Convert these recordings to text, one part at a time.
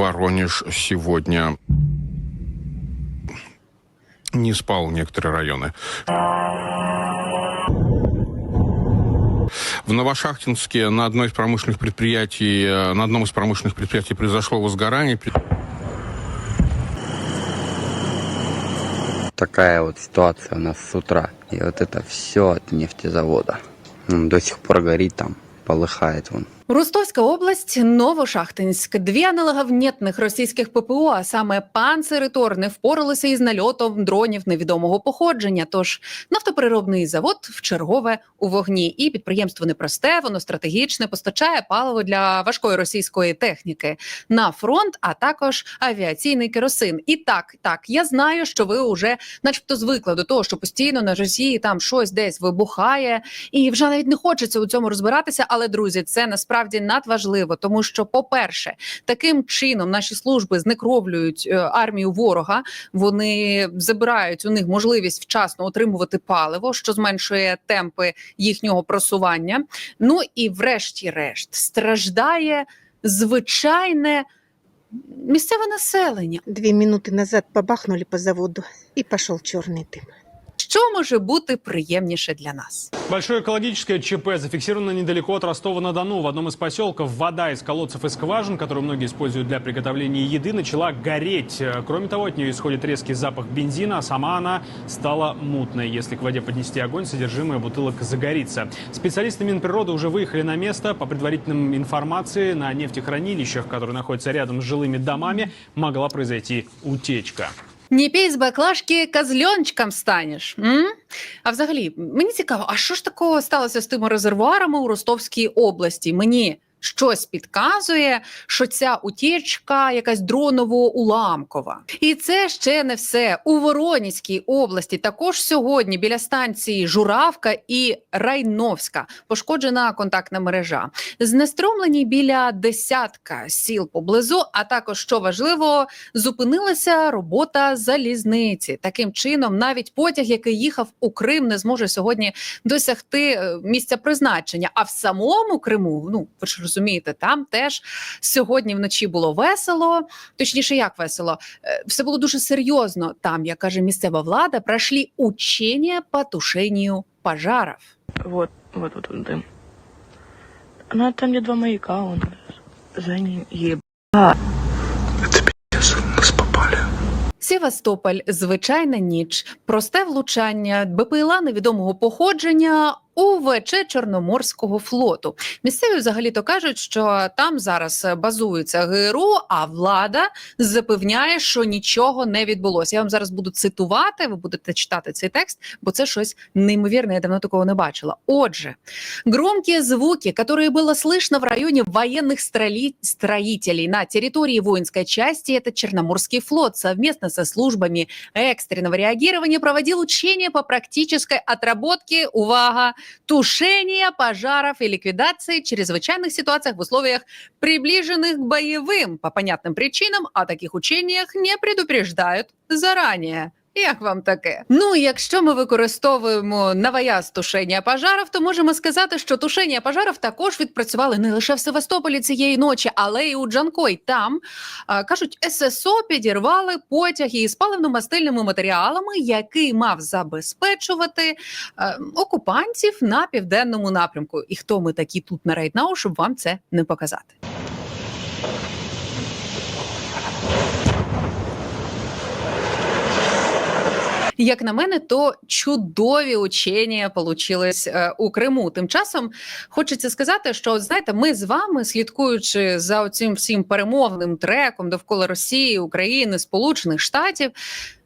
Воронеж сегодня не спал некоторые районы. В Новошахтинске на одной из промышленных предприятий, э, на одном из промышленных предприятий произошло возгорание. Такая вот ситуация у нас с утра. И вот это все от нефтезавода. До сих пор горит там, полыхает вон. Ростовська область, Новошахтинськ. Дві аналоговнітних російських ППО, а саме панцир і впоралися із нальотом дронів невідомого походження. Тож нафтопереробний завод в чергове у вогні. І підприємство непросте, воно стратегічне, постачає паливо для важкої російської техніки на фронт, а також авіаційний керосин. І так, так, я знаю, що ви вже, начебто, звикли до того, що постійно на Росії там щось десь вибухає, і вже навіть не хочеться у цьому розбиратися. Але друзі, це насправді надважливо, тому що, по-перше, таким чином наші служби знекровлюють е, армію ворога. Вони забирають у них можливість вчасно отримувати паливо, що зменшує темпи їхнього просування. Ну і врешті-решт страждає звичайне місцеве населення. Две минуты назад побахнули по заводу и пошел черный дым. Що може бути приємніше для нас? Большое экологическое ЧП зафиксировано недалеко от Ростова-на-Дону. В одном из поселков вода из колодцев и скважин, которую многие используют для приготовления еды, начала гореть. Э, Кроме того, от нее исходит резкий запах бензина, а сама она стала мутной. Если к воде поднести огонь, содержимое бутылок загорится. Специалисты Минприроды уже выехали на место. По предварительным информации, на нефтехранилищах, которые находятся рядом с жилыми домами, могла произойти утечка. Не пей з баклажки, козльончиком станеш. М? А взагалі, мені цікаво, а що ж такого сталося з тими резервуарами у Ростовській області? Мені щось підказує, що ця утічка якась дроново-уламкова. І це ще не все. У Воронізькій області також сьогодні біля станції Журавка і Райновська пошкоджена контактна мережа. Знеструмлені біля десятка сіл поблизу, а також що важливо, зупинилася робота залізниці. Таким чином, навіть потяг, який їхав у Крим, не зможе сьогодні досягти е, місця призначення. А в самому Криму, ну ви ж розумієте, там теж сьогодні вночі було весело. Точніше, як весело, Е, все було дуже серйозно. Там, як каже місцева влада, пройшли учення по тушенню пожарів. Вот, вот, вот, вот дым. Ну, там, где два маяка, он за ним еб... Севастополь, звичайна ніч, просте влучання, БПЛА невідомого походження. УВЧ Чорноморського флоту місцеві взагалі то кажуть, що там зараз базується ГРУ, а влада запевняє, що нічого не відбулося. Я вам зараз буду цитувати. Ви будете читати цей текст, бо це щось неймовірне. Я давно такого не бачила. Отже, громкие звуки, которые было слышно в районе военных строли- строителей на территории воинской части, это Черноморский флот совместно со службами экстренного реагирования проводил учения по практической отработке, увага, тушения пожаров и ликвидации чрезвычайных ситуациях в условиях, приближенных к боевым. По понятным причинам о таких учениях не предупреждают заранее. Як вам таке? Ну, якщо ми використовуємо наваяз тушення пожарів, то можемо сказати, що тушення пожарів також відпрацювали не лише в Севастополі цієї ночі, але й у Джанкой. Там кажуть, ССО підірвали потяги із паливно-мастильними матеріалами, який мав забезпечувати окупантів на південному напрямку. І хто ми такі тут на Рейднау, щоб вам це не показати? Як на мене, то чудові учення получились е, у Криму. Тим часом хочеться сказати, що знаєте, ми з вами, слідкуючи за цим всім перемовним треком довкола Росії, України, Сполучених Штатів.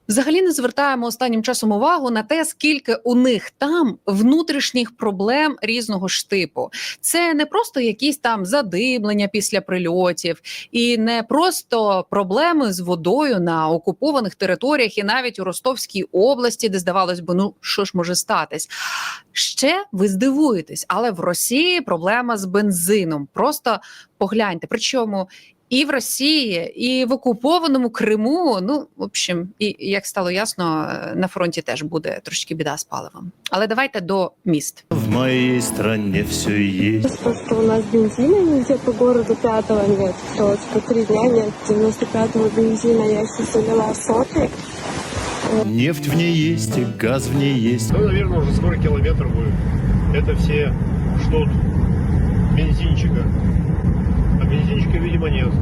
Взагалі не звертаємо останнім часом увагу на те, скільки у них там внутрішніх проблем різного ж типу. Це не просто якісь там задимлення після прильотів, і не просто проблеми з водою на окупованих територіях, і навіть у Ростовській області, де здавалось би, ну що ж може статись. Ще ви здивуєтесь, але в Росії проблема з бензином. Просто погляньте. Причому і в Росії, і в окупованому Криму. Ну, в общем, і як стало ясно, е, на фронті теж буде трошки біда з паливом. Але давайте до міст. В моей стране все есть. Просто у нас бензина нигде по городу пятого нет. То типа три дня нет 95-го бензина. Я сейчас залила в. Нефть в ней есть, и газ в ней есть. Ну, наверное, уже скоро километр будет. Это все ждут бензинчика. Бензинчика, видимо, нет.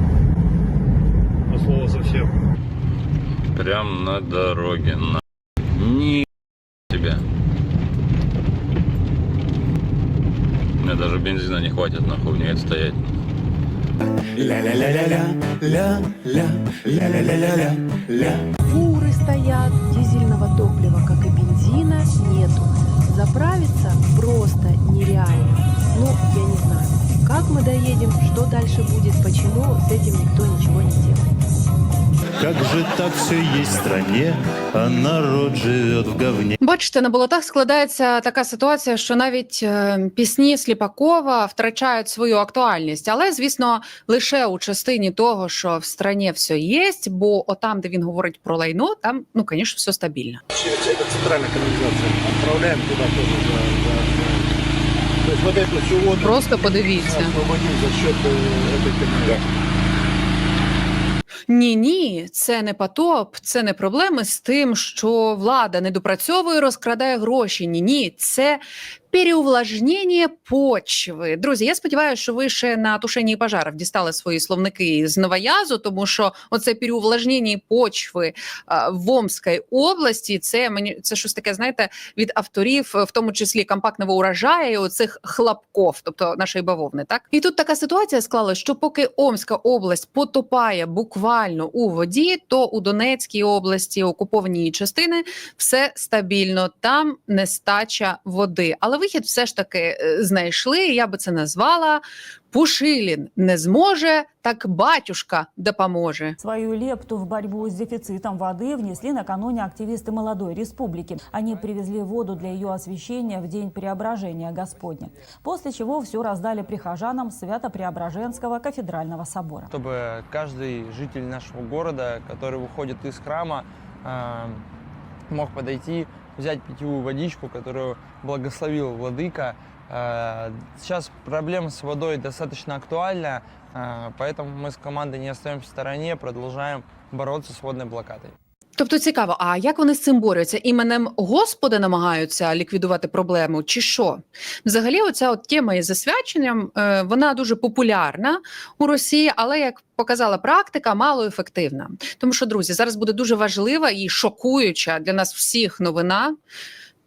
От слова совсем. Прям на дороге. На... Ни тебя. У меня даже бензина не хватит, нахуй мне это стоять. Фуры стоят, дизельного топлива, как и бензина, нету. Заправиться просто нереально. Ну, я не знаю, как мы доедем, что дальше будет, почему с этим никто ничего не делает. Как же так все есть в стране, а народ живет в говне. Бачите, на болотах складається така ситуація, що навіть е, пісні Сліпакова втрачають свою актуальність, але звісно, лише у частині того, що в страні все є, бо отам, де він говорить про лайно, там ну, звісно, все стабільно. Это центральная канализация. Отправляем туда тоже Просто подивіться. канализации. Ні, ні, це не потоп, це не проблеми з тим, що влада не допрацьовує, розкрадає гроші. Ні, ні, це переувлажнення почви. Друзі, я сподіваюся, що ви ще на тушенні пожарів дістали свої словники з новоязу, тому що оце переувлажнення почви в Омській області. Це мені це щось таке, знаєте, від авторів, в тому числі компактного урожаю, оцих хлопков, тобто нашої бавовни. Так і тут така ситуація склалась, що поки Омська область потопає буквально у воді, то у Донецькій області, окуповані частини, все стабільно. Там нестача води. Але вихід все ж таки е, знайшли. Я би це назвала. Пушилін не зможе, так батюшка допоможе. Свою лепту в борьбу с дефицитом воды внесли накануне активисты молодой республики. Они привезли воду для ее освящения в день преображения Господня, после чего все раздали прихожанам Свято-Преображенского кафедрального собора. чтобы каждый житель нашего города, который выходит из храма, э, мог подойти, взять питьевую водичку, которую благословил владыка. Э, Сейчас проблема с водой достаточно актуальна, э, поэтому мы с командой не остаемся в стороне, продолжаем бороться с водной блокадой. Тобто цікаво, а як вони з цим борються? Іменем Господа намагаються ліквідувати проблему, чи що? Взагалі, оця от тема із засвяченням е, вона дуже популярна у Росії, але як показала практика, мало ефективна. Тому що, друзі, зараз буде дуже важлива і шокуюча для нас всіх новина.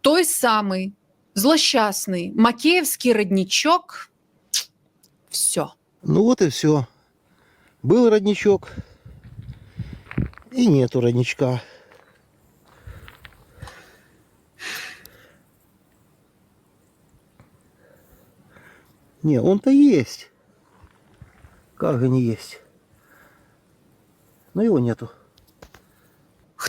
Той самий злощасний макіївський роднічок. Все. Ну вот и все. Был родничок. И нету родничка. Не, он-то есть. Как же не есть. Но его нету.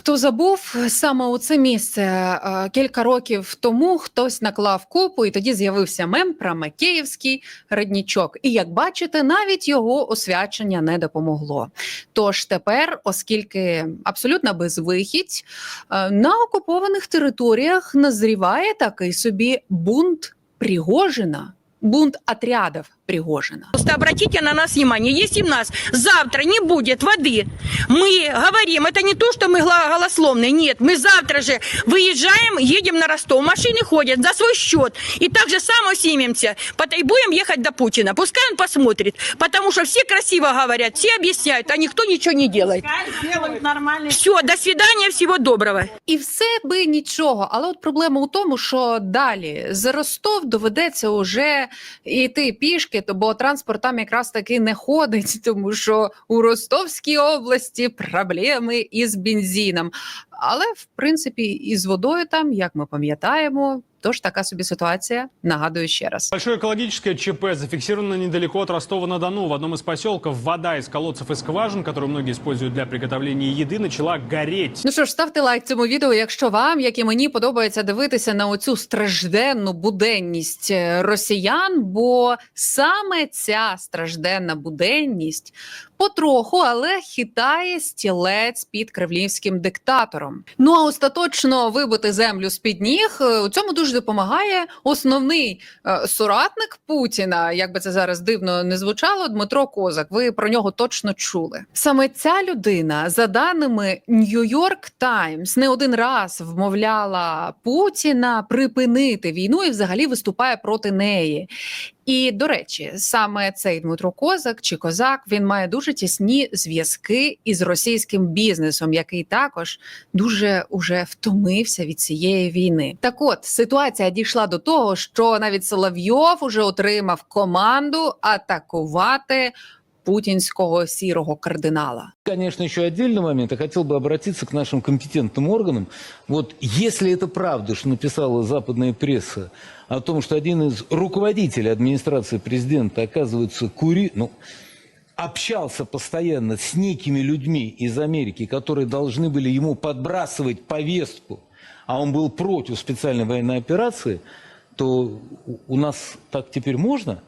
Хто забув саме у це місце е, кілька років тому хтось наклав купу, і тоді з'явився мем про Макеївський роднічок. І як бачите, навіть його освячення не допомогло. Тож тепер, оскільки абсолютно безвихідь, е, на окупованих територіях назріває такий собі бунт Пригожина, бунт отрядів Пригожина. Просто обратите на нас внимание, если у нас завтра не будет воды, мы говорим, это не то, что мы гла- голословные, нет, мы завтра же выезжаем, едем на Ростов, машины ходят за свой счет, и так же само снимемся, пот- и будем ехать до Путина, пускай он посмотрит, потому что все красиво говорят, все объясняют, а никто ничего не делает. Все, до свидания, всего доброго. І все би нічого. Але от проблема у тому, що далі за Ростов доведеться уже йти пішки, то бо транспорт там якраз таки не ходить, тому що у Ростовській області проблеми із бензином. Але в принципі і з водою там, як ми пам'ятаємо, тож така собі ситуація. Нагадую ще раз. Большое экологическое ЧП зафиксировано недалеко от Ростова-на-Дону. В одном из поселков вода из колодцев и скважин, которую многие используют для приготовления еды, начала гореть. Ну що ж, ставте лайк цьому відео, якщо вам, як і мені, подобається дивитися на оцю стражденну буденність е, росіян, бо саме ця стражденна буденність потроху, але хитає стілець під кремлівським диктатором. Ну а остаточно вибити землю з під ніг е, у цьому дуже допомагає основний е, соратник Путіна, як би це зараз дивно не звучало, Дмитро Козак. Ви про нього точно чули. Саме ця людина, за даними New York Таймс, не один раз вмовляла Путіна припинити війну і взагалі виступає проти неї. І до речі, саме цей Дмитро Козак чи Козак він має дуже тісні зв'язки із російським бізнесом, який також дуже уже втомився від цієї війни. Так от ситуація дійшла до того, що навіть Соловйов уже отримав команду атакувати путінського сірого кардинала. Конечно, еще отдельный момент. Я хотел бы обратиться к нашим компетентным органам. Вот если это правда, что написала западная пресса о том, что один из руководителей администрации президента, оказывается, кури... ну, общался постоянно с некими людьми из Америки, которые должны были ему подбрасывать повестку, а он был против специальной военной операции, то у нас так теперь можно?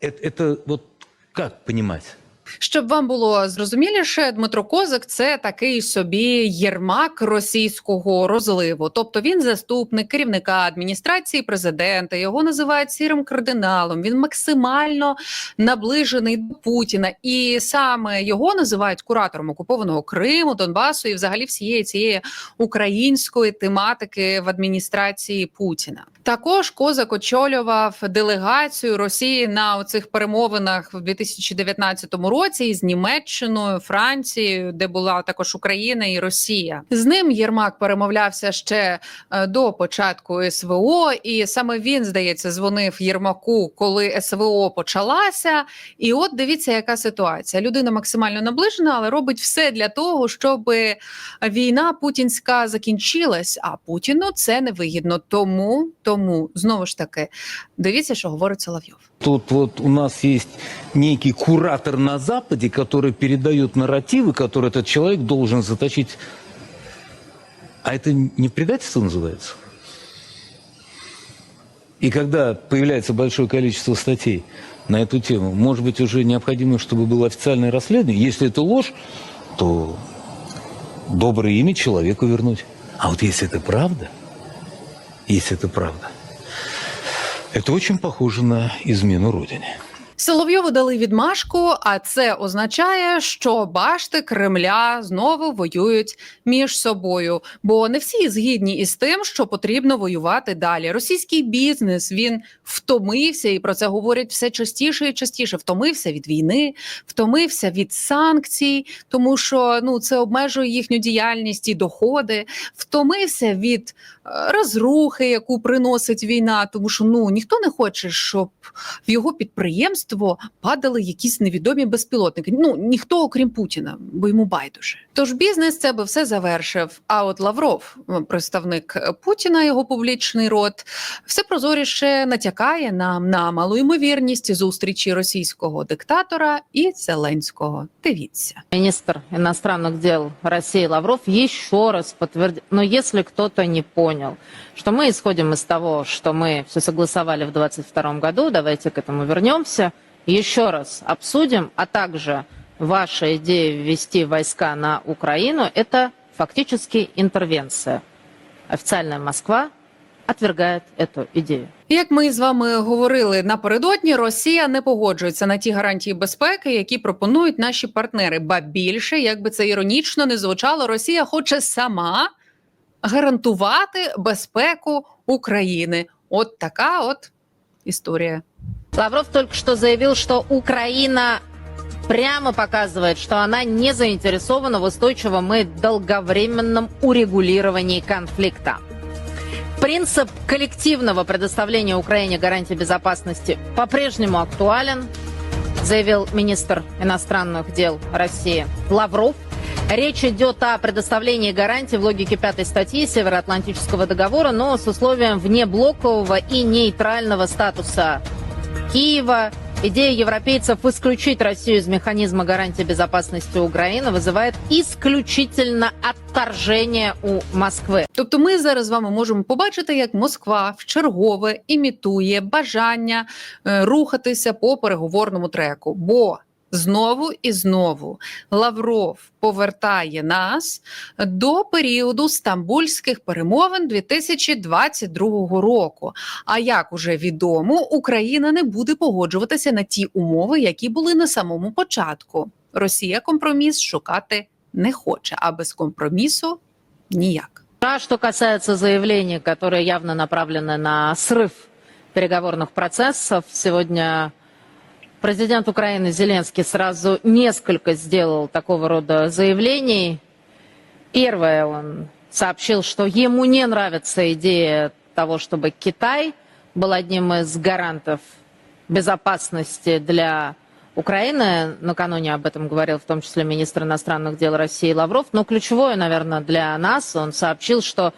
Это, это вот как понимать? Щоб вам було зрозуміліше, Дмитро Козак це такий собі єрмак російського розливу. Тобто він заступник керівника адміністрації президента. Його називають сірим кардиналом. Він максимально наближений до Путіна, і саме його називають куратором окупованого Криму, Донбасу і взагалі всієї цієї української тематики в адміністрації Путіна. Також Козак очолював делегацію Росії на оцих перемовинах в 2019 році із Німеччиною, Францією, де була також Україна і Росія. З ним Єрмак перемовлявся ще е, до початку СВО, і саме він, здається, дзвонив Єрмаку, коли СВО почалася. І от дивіться, яка ситуація. Людина максимально наближена, але робить все для того, щоб війна путінська закінчилась. А Путіну це не вигідно. Тому, тому знову ж таки, дивіться, що говорить Соловйов. Тут вот у нас есть некий куратор на Западе, который передает нарративы, которые этот человек должен заточить. А это не предательство называется? И когда появляется большое количество статей на эту тему, может быть, уже необходимо, чтобы было официальное расследование. Если это ложь, то доброе имя человеку вернуть. А вот если это правда, если это правда, это очень похоже на измену Родине. Соловйову дали відмашку, а це означає, що башти Кремля знову воюють між собою. Бо не всі згідні із тим, що потрібно воювати далі. Російський бізнес він втомився, і про це говорять все частіше і частіше. Втомився від війни, втомився від санкцій, тому що ну це обмежує їхню діяльність і доходи. Втомився від е, розрухи, яку приносить війна, тому що ну ніхто не хоче, щоб в його підприємство падали якісь невідомі безпілотники. Ну ніхто, окрім Путіна, бо йому байдуже. Тож бізнес це би все завершив. А от Лавров, представник Путіна, його публічний рот, все прозоріше натякає нам на малу ймовірність зустрічі російського диктатора і Зеленського. Дивіться. Министр иностранных дел России Лавров еще раз подтвердил, но если кто-то не понял, что мы исходим из того, что мы все согласовали в 2022 году, давайте к этому вернемся, еще раз обсудим, а также ваша идея ввести войска на Украину, это фактически интервенция. Официальная Москва отвергает эту идею. Як ми з вами говорили напередодні, Росія не погоджується на ті гарантії безпеки, які пропонують наші партнери. Ба більше, як би це іронічно не звучало, Росія хоче сама гарантувати безпеку України. От така от історія. Лавров только что заявил, что Украина прямо показывает, что она не заинтересована в устойчивом и долговременном урегулировании конфликта. Принцип коллективного предоставления Украине гарантий безопасности по-прежнему актуален, заявил министр иностранных дел России Лавров. Речь идет о предоставлении гарантий в логике пятой статьи Североатлантического договора, но с условием внеблокового и нейтрального статуса Киева. Идея европейцев исключить Россию из механизма гарантии безопасности Украины вызывает исключительно отторжение у Москвы. Тобто, ми зараз з вами можемо побачити, як Москва вчергове імітує бажання е, рухатися по переговорному треку. Бо знову і знову Лавров повертає нас до періоду стамбульських перемовин 2022 року. А як уже відомо, Україна не буде погоджуватися на ті умови, які були на самому початку. Росія компроміс шукати не хоче, а без компромісу ніяк. А что касается заявлений, которые явно направлены на срыв переговорных процессов, сегодня Президент Украины Зеленский сразу несколько сделал такого рода заявлений. Первое, он сообщил, что ему не нравится идея того, чтобы Китай был одним из гарантов безопасности для Украины. Накануне об этом говорил в том числе министр иностранных дел России Лавров. Но ключевое, наверное, для нас, он сообщил, что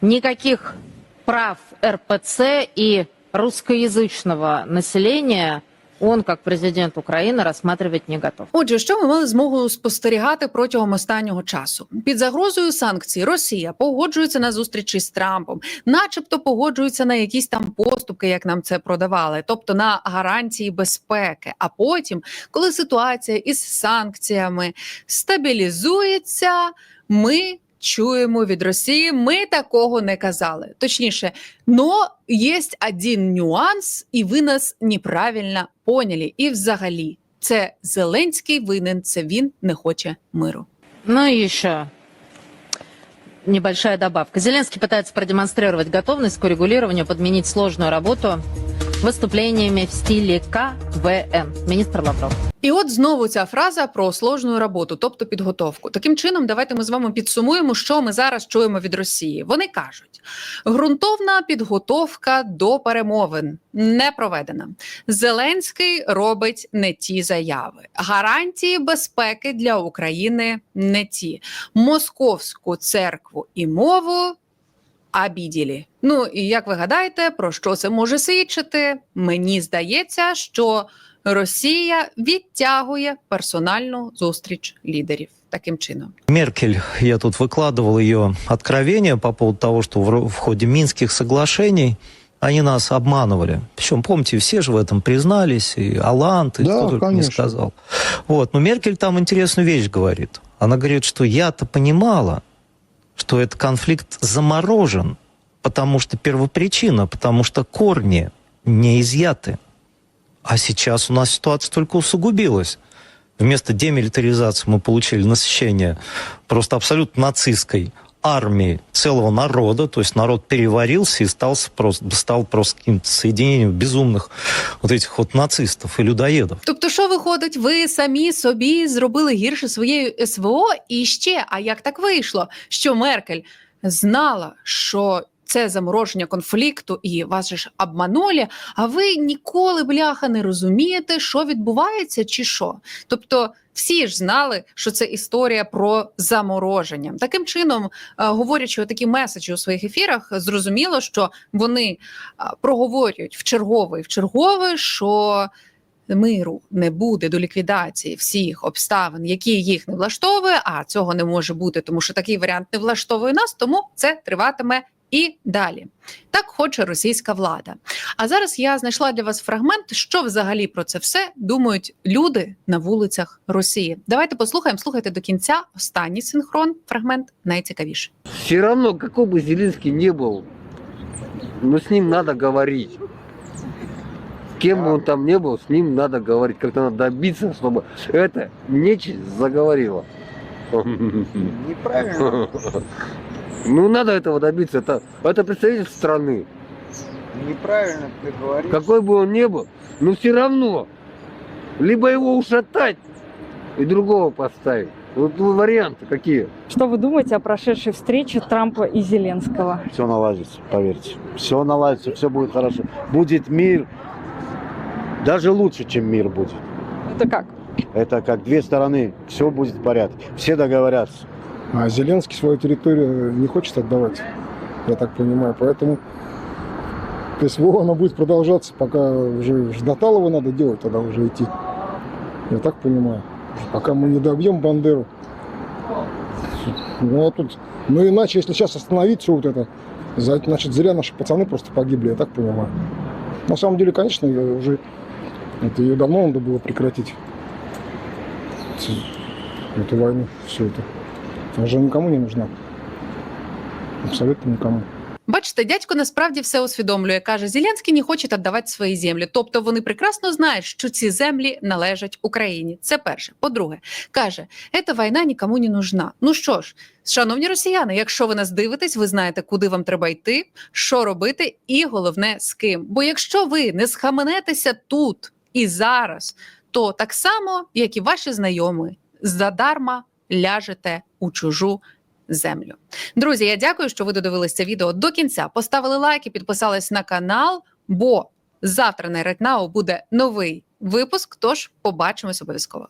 никаких прав РПЦ и русскоязычного населения он, как президент Украины, рассматривать не готов. Отже, що ми мали змогу спостерігати протягом останнього часу? Під загрозою санкцій Росія погоджується на зустрічі з Трампом, начебто погоджується на якісь там поступки, як нам це продавали, тобто на гарантії безпеки. А потім, коли ситуація із санкціями стабілізується, ми. Чуємо від Росії, ми такого не казали. Точніше, но є один нюанс, і ви нас неправильно поняли. І взагалі, це Зеленський винен, це він не хоче миру. Ну і еще небольшая добавка. Зеленский пытается продемонстрировать готовность к урегулированию, подменить сложную работу выступлениями в стиле КВН. Министр Лавров. І от знову ця фраза про сложну роботу, тобто підготовку. Таким чином, давайте ми з вами підсумуємо, що ми зараз чуємо від Росії. Вони кажуть: ґрунтовна підготовка до перемовин не проведена. Зеленський робить не ті заяви. Гарантії безпеки для України не ті. Московську церкву і мову. Обіділі. Ну і як ви гадаєте, про що це може свідчити? Мені здається, що Росія відтягує персональну зустріч лідерів таким чином. Меркель, я тут выкладывал ее откровения по поводу того, что в, в ходе Минских они нас обманывали. Причем, помните, все же в этом признались, и Алант, и Да, кто только не сказал. Вот. Но Меркель там интересную вещь говорит. Она говорит, что я-то понимала, что этот конфликт заморожен, потому что первопричина, потому что корни не изъяты. А сейчас у нас ситуация только усугубилась. Вместо демилитаризации мы получили насыщение просто абсолютно нацистской армии целого народа, то есть народ переварился и стал просто, стал просто каким-то соединением безумных вот этих вот нацистов и людоедов. Тобто, що виходить, ви самі собі зробили гірше своєю СВО і ще. А як так вийшло, що Меркель знала, що це замороження конфлікту, і вас ж обманули, а ви ніколи бляха не розумієте, що відбувається, чи що. Тобто, всі ж знали, що це історія про замороження. Таким чином, е, говорячи такі меседжі у своїх ефірах, зрозуміло, що вони е, проговорюють в чергове і в чергове, що миру не буде до ліквідації всіх обставин, які їх не влаштовує. А цього не може бути, тому що такий варіант не влаштовує нас, тому це триватиме І далі так хоче російська влада. А зараз я знайшла для вас фрагмент, що взагалі про це все думають люди на вулицях Росії. Давайте послухаємо. Слухайте до кінця. Останній синхрон, фрагмент найцікавіше. Все равно, какой бы Зеленский не был, но с ним надо говорить. Кем бы он там не был, с ним надо говорить. Как-то надо добиться, чтобы эта нечисть заговорила. Неправильно. Ну, надо этого добиться. Это, это представитель страны. Неправильно ты говоришь. Какой бы он ни был, но все равно. Либо его ушатать и другого поставить. Вот варианты какие. Что вы думаете о прошедшей встрече Трампа и Зеленского? Все наладится, поверьте. Все наладится, все будет хорошо. Будет мир. Даже лучше, чем мир будет. Это как? Это как две стороны. Все будет в порядке. Все договорятся. А Зеленский свою территорию не хочет отдавать, я так понимаю. Поэтому то есть СВО оно будет продолжаться, пока уже уже до Талова надо делать, тогда уже идти. Я так понимаю. Пока мы не добьем Бандеру. Ну, а тут, ну иначе, если сейчас остановить все вот это, значит, зря наши пацаны просто погибли, я так понимаю. На самом деле, конечно, уже это ее давно надо было прекратить. Эту войну, все это. Она же никому не нужна. Абсолютно никому. Бачите, дядько насправді все усвідомлює. каже, Зеленський не хоче віддавати свої землі. Тобто вони прекрасно знають, що ці землі належать Україні. Це перше. По-друге, каже, ця війна нікому не нужна. Ну що ж, шановні росіяни, якщо ви нас дивитесь, ви знаєте, куди вам треба йти, що робити, і головне з ким. Бо якщо ви не схаменетеся тут і зараз, то так само, як і ваші знайомі, задарма ляжете у чужу землю. Друзі, я дякую, що ви додивилися це відео до кінця. Поставили лайк і підписались на канал, бо завтра на Ретнау буде новий випуск. Тож побачимось обов'язково.